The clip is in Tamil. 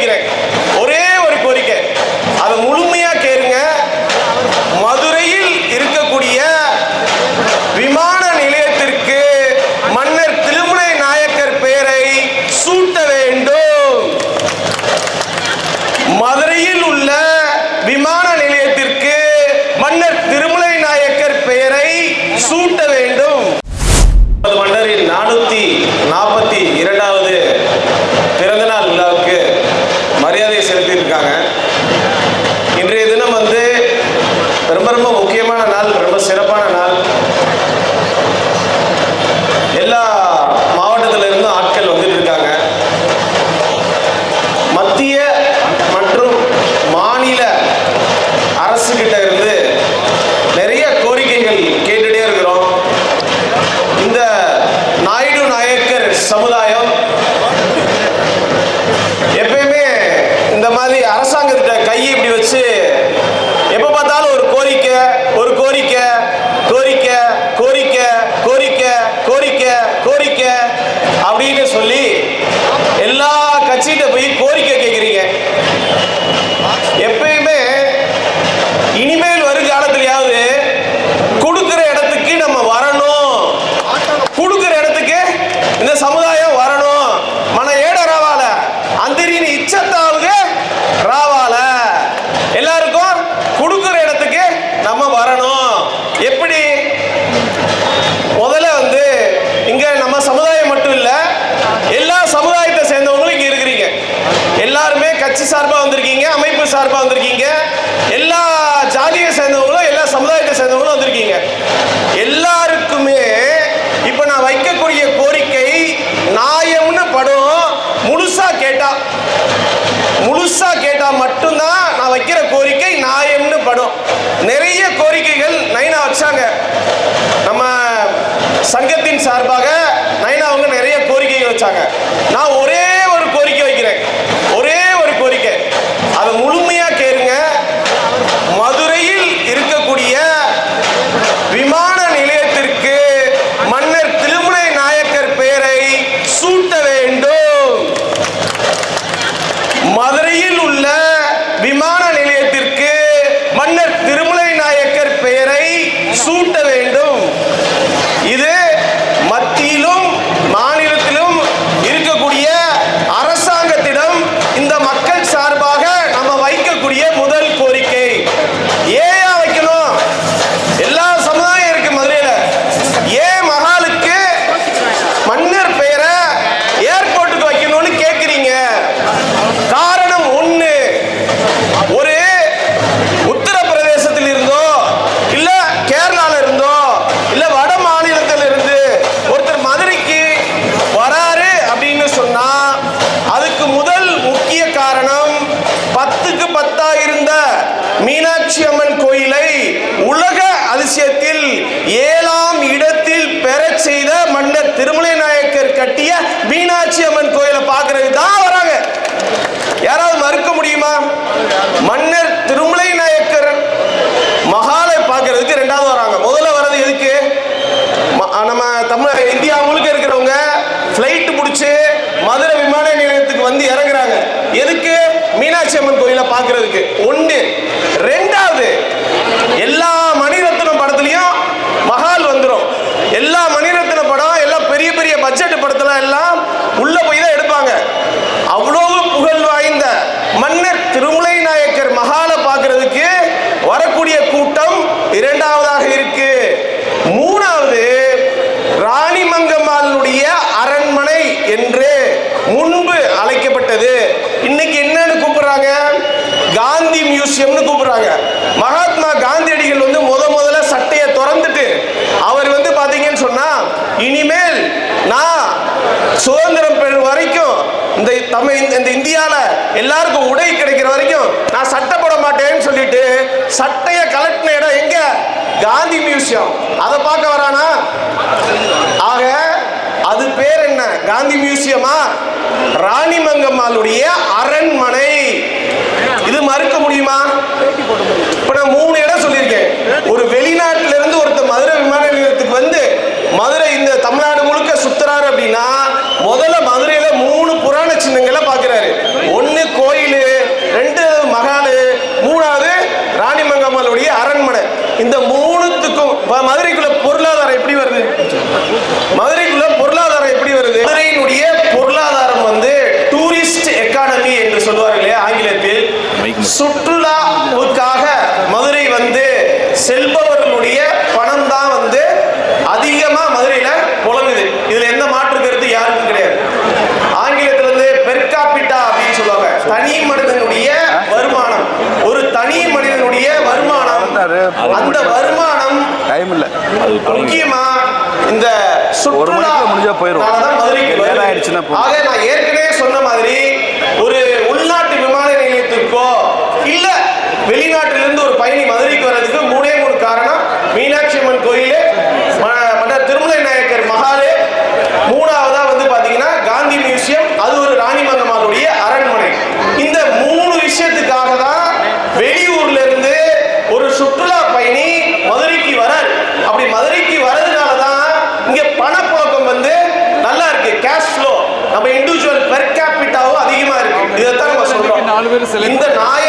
வைக்கிறேன் ஒரே ஒரு கோரிக்கை. அதை முழுமையா கேளுங்க. மதுரையில் இருக்கக்கூடிய விமான நிலையத்திற்கு மன்னர் திருமுனை நாயக்கர் பெயரை சூட்ட வேண்டும். மதுரையில் உள்ள விமான நிலையத்திற்கு மன்னர் திருமலை நாயக்கர் பெயரை சூட்ட வேண்டும். மன்னரில் மன்னரின் நானூத்தி கோரிக்கை கேட்குறீங்க எப்பயுமே இனிமேல் வருங்காலத்திலேயாவது கொடுக்குற இடத்துக்கு நம்ம வரணும் கொடுக்குற இடத்துக்கு இந்த சமுதாயம் வரணும் மன ஏட ராவால அந்திரின் இச்சத்தாவது ராவால எல்லாருக்கும் கொடுக்குற இடத்துக்கு நம்ம வரணும் எப்படி முதல்ல வந்து இங்க நம்ம சமுதாயம் மட்டும் இல்ல எல்லா சமுதாயத்தை சேர்ந்தவங்களும் இங்க இருக்கிறீங்க சார்பாக சார்பா வந்திருக்கீங்க அமைப்பு சார்பா வந்திருக்கீங்க. எல்லா ஜாதியை சேர்ந்தவங்களும் எல்லா சமுதாயத்தை சேர்ந்தவங்களும் வந்திருக்கீங்க. எல்லாருக்குமே இப்போ நான் வைக்கக்கூடிய கோரிக்கை நாயம்னு படும் முழுசா கேட்டா முழுசா கேட்டால் மட்டும்தான் நான் வைக்கிற கோரிக்கை நாயம்னு படும். நிறைய கோரிக்கைகள் நைனா வச்சாங்க. நம்ம சங்கத்தின் சார்பாக நைனா அவங்க நிறைய கோரிக்கைகள் வச்சாங்க நான் ஒரே ஒரு கோரிக்கை வைக்கிறேன் ஒரே ஒரு கோரிக்கை அதை முழுமையா கேளுங்க மதுரையில் இருக்கக்கூடிய விமான நிலையத்திற்கு மன்னர் திருமலை நாயக்கர் பெயரை சூட்ட வேண்டும் மதுரையில் உள்ள விமான நிலையத்திற்கு மன்னர் திருமலை நாயக்கர் பெயரை சூட்ட வேண்டும். மன்னர் திருமலை நாயக்கர் கட்டிய மீனாட்சி அம்மன் கோயிலை பார்க்கறதுக்கு தான் வராங்க. யாராவது மறுக்க முடியுமா? மன்னர் திருமலை நாயக்கர் மகாலை பார்க்கறதுக்கு ரெண்டாவது வராங்க. முதல்ல வர்றது எதுக்கு? நம்ம தமிழ் இந்தியா முழுக்க இருக்கிறவங்க ஃப்ளைட் பிடிச்சி மதுரை விமான நிலையத்துக்கு வந்து இறங்குறாங்க. எதுக்கு? மீனாட்சி அம்மன் கோயிலை பார்க்கறதுக்கு. ஒன்று ரெண்டாவது எல்லா மணிரத்னம் படத்துலையும் மகால் வந்துடும் எல்லா மணிரத்ன படம் எல்லாம் பெரிய பெரிய பட்ஜெட் படத்துல எல்லாம் உள்ள போய் தான் எடுப்பாங்க அவ்வளவு புகழ் வாய்ந்த மன்னர் திருமலை நாயக்கர் மகாலை பார்க்கறதுக்கு வரக்கூடிய கூட்டம் இரண்டாவதாக இருக்கு மூணாவது ராணிமங்கம்மாளுடைய அரண்மனை என்று முன்பு அழைக்கப்பட்டது இன்னைக்கு என்னன்னு கூப்பிடுறாங்க விஷயம்னு கூப்பிடுறாங்க. மகாத்மா காந்தியடிகள் வந்து முத முதல்ல சட்டையை திறந்துட்டு அவர் வந்து பாத்தீங்கன்னு சொன்னா இனிமேல் நான் சுதந்திரம் பெறும் வரைக்கும் இந்த தமிழ் இந்த இந்தியால எல்லாருக்கும் உடை கிடைக்கிற வரைக்கும் நான் சட்டை போட மாட்டேன்னு சொல்லிட்டு சட்டையை கலெக்டின இடம் எங்க? காந்தி மியூசியம். அதை பார்க்க வரானா? ஆக அது பேர் என்ன? காந்தி மியூசியமா? ராணிமங்கம்மாளுடைய அரண்மனை. இது மறுக்க முடியுமா? இப்ப நான் மூணு இடம் சொல்லியிருக்கேன். ஒரு வெளிநாட்டுல இருந்து ஒருத்தர் மதுரை விமான நிலையத்துக்கு வந்து மதுரை இந்த தமிழ்நாடு முழுக்க சுத்துறாரு அப்படின்னா முதல்ல மதுரையில மூணு புராண சின்னங்களை பாக்குறாரு ஒன்னு கோயில் ரெண்டு மகாலு மூணாவது ராணிமங்கம்மாளுடைய அரண்மனை. இந்த மூணுத்துக்கும் மதுரை இல்லை. முக்கியமா இந்த ஒரு மணிக்கு முடிஞ்சா போயிடும் நேரம் ஆயிடுச்சுன்னா ஆக நான் ஏற்கனவே சொன்ன மாதிரி பேர் செலக்ட் இந்த நாய்